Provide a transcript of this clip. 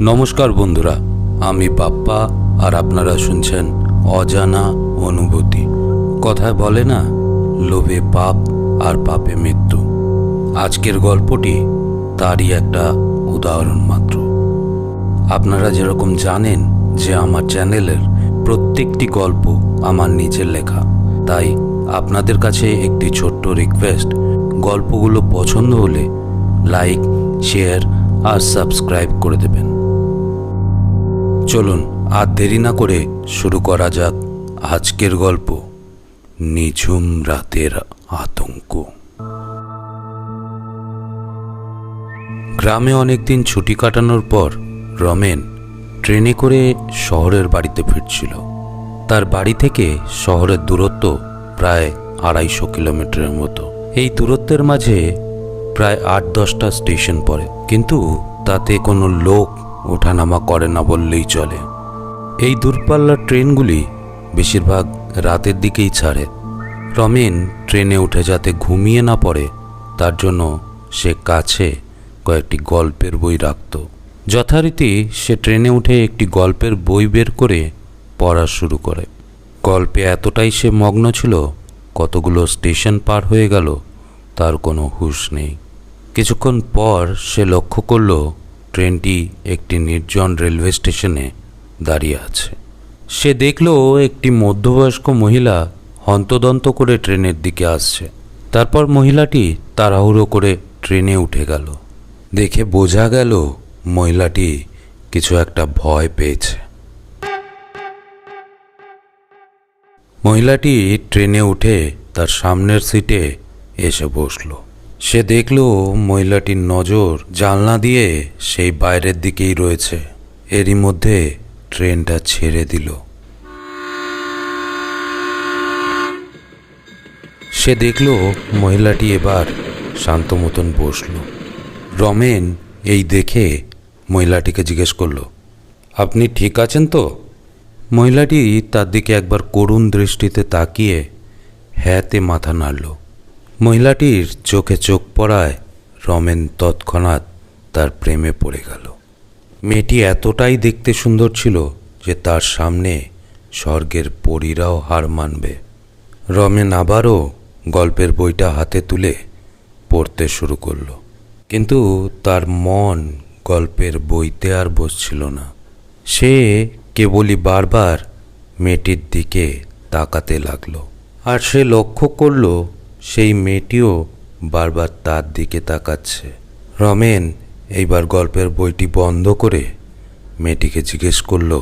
নমস্কার বন্ধুরা, আমি বাপ্পা আর আপনারা শুনছেন অজানা অনুভূতি। কথায় বলে না, লোভে পাপ আর পাপে মৃত্যু। আজকের গল্পটি তারই একটা উদাহরণ মাত্র। আপনারা যেরকম জানেন যে আমার চ্যানেলের প্রত্যেকটি গল্প আমার নিজের লেখা, তাই আপনাদের কাছে একটি ছোট্ট রিকোয়েস্ট, গল্পগুলো পছন্দ হলে লাইক, শেয়ার আর সাবস্ক্রাইব করে দেবেন। চলুন আর দেরি না করে শুরু করা যাক আজকের গল্প। নিঝুম রাতের আতঙ্ক। গ্রামে অনেকদিন ছুটি কাটানোর পর রমেন ট্রেনে করে শহরের বাড়িতে ফিরছিল। তার বাড়ি থেকে শহরের দূরত্ব প্রায় আড়াইশো কিলোমিটারের মতো। এই দূরত্বের মাঝে প্রায় আট দশটা স্টেশন পড়ে। কিন্তু তাতে কোনো লোক ওঠানামা করে না বললেই চলে। এই দূরপাল্লার ট্রেনগুলি বেশিরভাগ রাতের দিকেই ছাড়ে। রমেন ট্রেনে উঠে যাতে ঘুমিয়ে না পড়ে, তার জন্য সে কাছে কয়েকটি গল্পের বই রাখত। যথারীতি সে ট্রেনে উঠে একটি গল্পের বই বের করে পড়া শুরু করে। গল্পে এতটাই সে মগ্ন ছিল, কতগুলো স্টেশন পার হয়ে গেল, তার কোনো হুঁশ নেই। কিছুক্ষণ পর সে লক্ষ্য করল ট্রেনটি একটি নির্জন রেলওয়ে স্টেশনে দাঁড়িয়ে আছে। সে দেখল একটি মধ্যবয়স্ক মহিলা হন্তদন্ত করে ট্রেনের দিকে আসছে। তারপর মহিলাটি তাড়াহুড়ো করে ট্রেনে উঠে গেল। দেখে বোঝা গেল মহিলাটি কিছু একটা ভয় পেয়েছে। মহিলাটি ট্রেনে উঠে তার সামনের সিটে এসে বসল। সে দেখল মহিলাটির নজর জানলা দিয়ে সেই বাইরের দিকেই রয়েছে। এরই মধ্যে ট্রেনটা ছেড়ে দিল। সে দেখল মহিলাটি এবার শান্ত মতন বসল। রমেন এই দেখে মহিলাটিকে জিজ্ঞেস করল, আপনি ঠিক আছেন তো? মহিলাটি তার দিকে একবার করুণ দৃষ্টিতে তাকিয়ে হ্যাঁতে মাথা নাড়ল। মহিলাটির চোখে চোখ পড়ায় রমেন তৎক্ষণাৎ তার প্রেমে পড়ে গেল। মেয়েটি এতটাই দেখতে সুন্দর ছিল যে তার সামনে স্বর্গের পরীরাও হার মানবে। রমেন আবারও গল্পের বইটা হাতে তুলে পড়তে শুরু করল। কিন্তু তার মন গল্পের বইতে আর বসছিল না। সে কেবলই বারবার মেয়েটির দিকে তাকাতে লাগল। আর সে লক্ষ্য করল সেই মেয়েটিও বারবার তার দিকে তাকাচ্ছে। রমেন এইবার গল্পের বইটি বন্ধ করে মেয়েটিকে জিজ্ঞেস করল